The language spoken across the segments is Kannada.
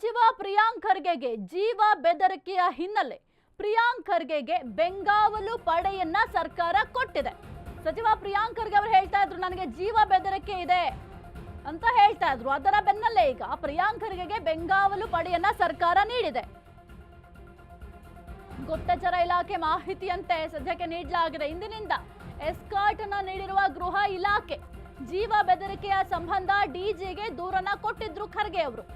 ಸಚಿವ ಪ್ರಿಯಾಂಕ್ ಖರ್ಗೆಗೆ ಜೀವ ಬೆದರಿಕೆಯ ಹಿನ್ನೆಲೆ. ಪ್ರಿಯಾಂಕ್ ಖರ್ಗೆಗೆ ಬೆಂಗಾವಲು ಪಡೆಯನ್ನ ಸರ್ಕಾರ ಕೊಟ್ಟಿದೆ. ಸಚಿವ ಪ್ರಿಯಾಂಕ್ ಖರ್ಗೆ ಅವರು ಹೇಳ್ತಾ ಇದ್ರು, ನನಗೆ ಜೀವ ಬೆದರಿಕೆ ಇದೆ ಅಂತ ಹೇಳ್ತಾ ಇದ್ರು. ಅದರ ಬೆನ್ನಲ್ಲೇ ಈಗ ಪ್ರಿಯಾಂಕ್ ಖರ್ಗೆಗೆ ಬೆಂಗಾವಲು ಪಡೆಯನ್ನ ಸರ್ಕಾರ ನೀಡಿದೆ. ಗುಪ್ತಚರ ಇಲಾಖೆ ಮಾಹಿತಿಯಂತೆ ಸದ್ಯಕ್ಕೆ ನೀಡಲಾಗಿದೆ. ಇಂದಿನಿಂದ ಎಸ್ಕಾರ್ಟ್ ಅನ್ನ ನೀಡಿರುವ ಗೃಹ ಇಲಾಖೆ ಜೀವ ಬೆದರಿಕೆಯ ಸಂಬಂಧ ಡಿಜಿಗೆ ದೂರನ್ನ ಕೊಟ್ಟಿದ್ರು ಖರ್ಗೆ ಅವರು.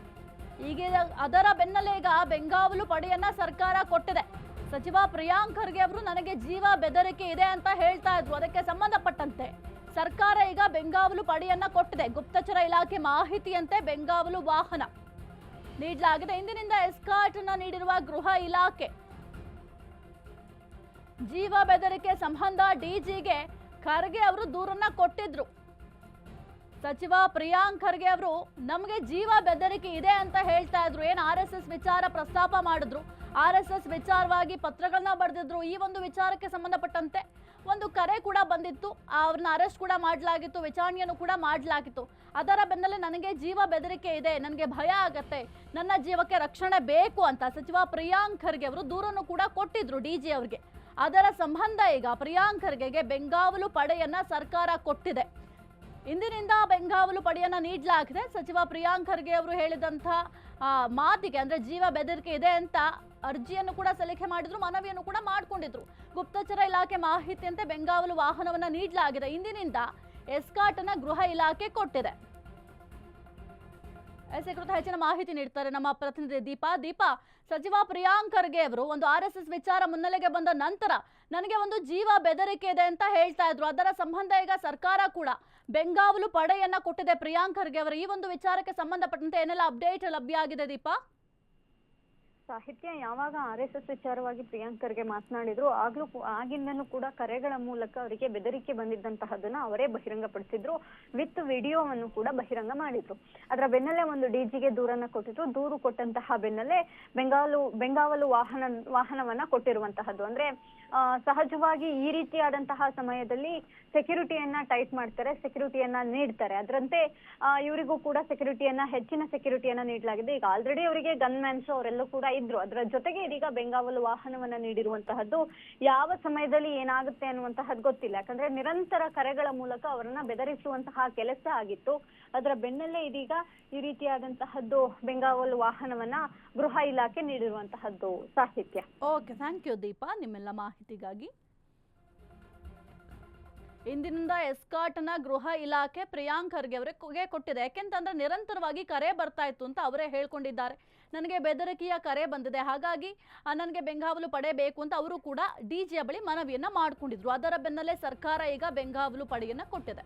ಈಗ ಅದರ ಬೆನ್ನಲ್ಲೇ ಈಗ ಬೆಂಗಾವಲು ಪಡೆಯನ್ನ ಸರ್ಕಾರ ಕೊಟ್ಟಿದೆ. ಸಚಿವ ಪ್ರಿಯಾಂಕ್ ಖರ್ಗೆ ಅವರು ನನಗೆ ಜೀವ ಬೆದರಿಕೆ ಇದೆ ಅಂತ ಹೇಳ್ತಾ ಇದ್ರು. ಅದಕ್ಕೆ ಸಂಬಂಧಪಟ್ಟಂತೆ ಸರ್ಕಾರ ಈಗ ಬೆಂಗಾವಲು ಪಡೆಯನ್ನ ಕೊಟ್ಟಿದೆ. ಗುಪ್ತಚರ ಇಲಾಖೆ ಮಾಹಿತಿಯಂತೆ ಬೆಂಗಾವಲು ವಾಹನ ನೀಡಲಾಗಿದೆ. ಇಂದಿನಿಂದ ಎಸ್ಕಾರ್ಟ್ನ ನೀಡಿರುವ ಗೃಹ ಇಲಾಖೆ ಜೀವ ಬೆದರಿಕೆ ಸಂಬಂಧ ಡಿಜಿಗೆ ಖರ್ಗೆ ಅವರು ದೂರನ್ನ ಕೊಟ್ಟಿದ್ರು. ಸಚಿವ ಪ್ರಿಯಾಂಕ್ ಖರ್ಗೆ ಅವರು, ನಮಗೆ ಜೀವ ಬೆದರಿಕೆ ಇದೆ ಅಂತ ಹೇಳ್ತಾ ಇದ್ರು. ಏನು ಆರ್ ಎಸ್ ಎಸ್ ವಿಚಾರ ಪ್ರಸ್ತಾಪ ಮಾಡಿದ್ರು? ಆರ್ ಎಸ್ ಎಸ್ ವಿಚಾರವಾಗಿ ಪತ್ರಗಳನ್ನ ಬರೆದಿದ್ರು. ಈ ಒಂದು ವಿಚಾರಕ್ಕೆ ಸಂಬಂಧಪಟ್ಟಂತೆ ಒಂದು ಕರೆ ಕೂಡ ಬಂದಿತ್ತು. ಅವ್ರನ್ನ ಅರೆಸ್ಟ್ ಕೂಡ ಮಾಡಲಾಗಿತ್ತು. ವಿಚಾರಣೆಯನ್ನು ಕೂಡ ಮಾಡಲಾಗಿತ್ತು. ಅದರ ಬೆನ್ನಲ್ಲೇ ನನಗೆ ಜೀವ ಬೆದರಿಕೆ ಇದೆ. ನನಗೆ ಭಯ ಆಗತ್ತೆ. ನನ್ನ ಜೀವಕ್ಕೆ ರಕ್ಷಣೆ ಬೇಕು ಅಂತ ಸಚಿವ ಪ್ರಿಯಾಂಕ್ ಖರ್ಗೆ ಅವರು ದೂರನ್ನು ಕೂಡ ಕೊಟ್ಟಿದ್ರು ಡಿ ಜಿ ಅವರಿಗೆ. ಅದರ ಸಂಬಂಧ ಈಗ ಪ್ರಿಯಾಂಕ್ ಖರ್ಗೆಗೆ ಬೆಂಗಾವಲು ಪಡೆಯನ್ನ ಸರ್ಕಾರ ಕೊಟ್ಟಿದೆ. ಇಂದಿನಿಂದ ಬೆಂಗಾವಲು ಪಡೆಯನ್ನು ನೀಡಲಾಗಿದೆ. ಸಚಿವ ಪ್ರಿಯಾಂಕ್ ಖರ್ಗೆ ಅವರು ಹೇಳಿದಂಥ ಮಾತಿಗೆ, ಅಂದ್ರೆ ಜೀವ ಬೆದರಿಕೆ ಇದೆ ಅಂತ ಅರ್ಜಿಯನ್ನು ಕೂಡ ಸಲ್ಲಿಕೆ ಮಾಡಿದ್ರು, ಮನವಿಯನ್ನು ಕೂಡ ಮಾಡಿಕೊಂಡಿದ್ರು. ಗುಪ್ತಚರ ಇಲಾಖೆ ಮಾಹಿತಿಯಂತೆ ಬೆಂಗಾವಲು ವಾಹನವನ್ನ ನೀಡಲಾಗಿದೆ. ಇಂದಿನಿಂದ ಎಸ್ಕಾಟ್ ಅನ್ನ ಗೃಹ ಇಲಾಖೆ ಕೊಟ್ಟಿದೆ. ಎಸ್ ಕುರಿತು ಹೆಚ್ಚಿನ ಮಾಹಿತಿ ನೀಡ್ತಾರೆ ನಮ್ಮ ಪ್ರತಿನಿಧಿ ದೀಪಾ. ದೀಪಾ, ಸಚಿವ ಪ್ರಿಯಾಂಕ್ ಖರ್ಗೆ ಅವರು ಒಂದು ಆರ್ ಎಸ್ ಎಸ್ ವಿಚಾರ ಮುನ್ನೆಲೆಗೆ ಬಂದ ನಂತರ ನನಗೆ ಒಂದು ಜೀವ ಬೆದರಿಕೆ ಇದೆ ಅಂತ ಹೇಳ್ತಾ ಇದ್ರು. ಅದರ ಸಂಬಂಧ ಈಗ ಸರ್ಕಾರ ಕೂಡ ಬೆಂಗಾವಲು ಪಡೆಯನ್ನ ಕೊಟ್ಟಿದೆ ಪ್ರಿಯಾಂಕರ್ಗೆ. ಅವರ ಈ ಒಂದು ವಿಚಾರಕ್ಕೆ ಸಂಬಂಧಪಟ್ಟಂತೆ ಏನೆಲ್ಲ ಅಪ್ಡೇಟ್ ಲಭ್ಯ ಆಗಿದೆ ದೀಪಾ? ಸಾಹಿತ್ಯ ಯಾವಾಗ ಆರ್ ಎಸ್ ಎಸ್ ವಿಚಾರವಾಗಿ ಪ್ರಿಯಾಂಕರ್ಗೆ ಮಾತನಾಡಿದ್ರು, ಆಗ್ಲೂ ಆಗಿಂದನೂ ಕೂಡ ಕರೆಗಳ ಮೂಲಕ ಅವರಿಗೆ ಬೆದರಿಕೆ ಬಂದಿದ್ದಂತಹದನ್ನ ಅವರೇ ಬಹಿರಂಗಪಡಿಸಿದ್ರು, ವಿತ್ ವಿಡಿಯೋವನ್ನು ಕೂಡ ಬಹಿರಂಗ ಮಾಡಿದ್ರು. ಅದರ ಬೆನ್ನಲ್ಲೇ ಒಂದು ಡಿಜಿಗೆ ದೂರನ್ನ ಕೊಟ್ಟಿದ್ರು, ದೂರು ಕೊಟ್ಟಂತಹ ಬೆನ್ನಲ್ಲೇ ಬೆಂಗಾಲು, ಬೆಂಗಾವಲು ವಾಹನ, ವಾಹನವನ್ನ ಕೊಟ್ಟಿರುವಂತಹದ್ದು. ಅಂದ್ರೆ ಸಹಜವಾಗಿ ಈ ರೀತಿಯಾದಂತಹ ಸಮಯದಲ್ಲಿ ಸೆಕ್ಯೂರಿಟಿಯನ್ನ ಟೈಟ್ ಮಾಡ್ತಾರೆ, ಸೆಕ್ಯೂರಿಟಿಯನ್ನ ನೀಡ್ತಾರೆ. ಅದರಂತೆ ಇವರಿಗೂ ಕೂಡ ಸೆಕ್ಯೂರಿಟಿಯನ್ನ, ಹೆಚ್ಚಿನ ಸೆಕ್ಯೂರಿಟಿಯನ್ನ ನೀಡಲಾಗಿದೆ. ಈಗ ಆಲ್ರೆಡಿ ಅವರಿಗೆ ಗನ್ ಮ್ಯಾನ್ಸ್ ಅವರೆಲ್ಲೂ ಕೂಡ ಇದ್ರು. ಅದರ ಜೊತೆಗೆ ಇದೀಗ ಬೆಂಗಾವಲು ವಾಹನವನ್ನ ನೀಡಿರುವಂತಹದ್ದು ಯಾವ ಸಮಯದಲ್ಲಿ ಏನಾಗುತ್ತೆ ಅನ್ನುವಂತಹದ್ದು ಗೊತ್ತಿಲ್ಲ. ಯಾಕಂದ್ರೆ ನಿರಂತರ ಕರೆಗಳ ಮೂಲಕ ಅವರನ್ನ ಬೆದರಿಸುವಂತಹ ಕೆಲಸ ಆಗಿತ್ತು. ಅದರ ಬೆನ್ನಲ್ಲೇ ಇದೀಗ ಈ ರೀತಿಯಾದಂತಹದ್ದು ಬೆಂಗಾವಲು ವಾಹನವನ್ನ ಗೃಹ ಇಲಾಖೆ ನೀಡಿರುವಂತಹದ್ದು ಸಾಹಿತ್ಯ. Okay thank you Deepa. ನಿಮ್ಮೆಲ್ಲ ಮಾಹಿತಿಗಾಗಿ ಇಂದಿನಿಂದ ಎಸ್ಕಾಟ್ನ ಗೃಹ ಇಲಾಖೆ ಪ್ರಿಯಾಂಕ್ ಖರ್ಗೆ ಅವರಿಗೆ ಕೊಟ್ಟಿದೆ. ಯಾಕೆಂತಂದ್ರೆ ನಿರಂತರವಾಗಿ ಕರೆ ಬರ್ತಾ ಇತ್ತು ಅಂತ ಅವರೇ ಹೇಳ್ಕೊಂಡಿದ್ದಾರೆ. ನನಗೆ ಬೆದರಿಕೆಯ ಕರೆ ಬಂದಿದೆ. ಹಾಗಾಗಿ ನನಗೆ ಬೆಂಗಾವಲು ಪಡೆಯಬೇಕು ಅಂತ ಅವರು ಕೂಡ ಡಿ ಜಿಯ ಬಳಿ ಮನವಿಯನ್ನು ಮಾಡಿಕೊಂಡಿದ್ರು. ಅದರ ಬೆನ್ನಲ್ಲೇ ಸರ್ಕಾರ ಈಗ ಬೆಂಗಾವಲು ಪಡೆಯನ್ನ ಕೊಟ್ಟಿದೆ.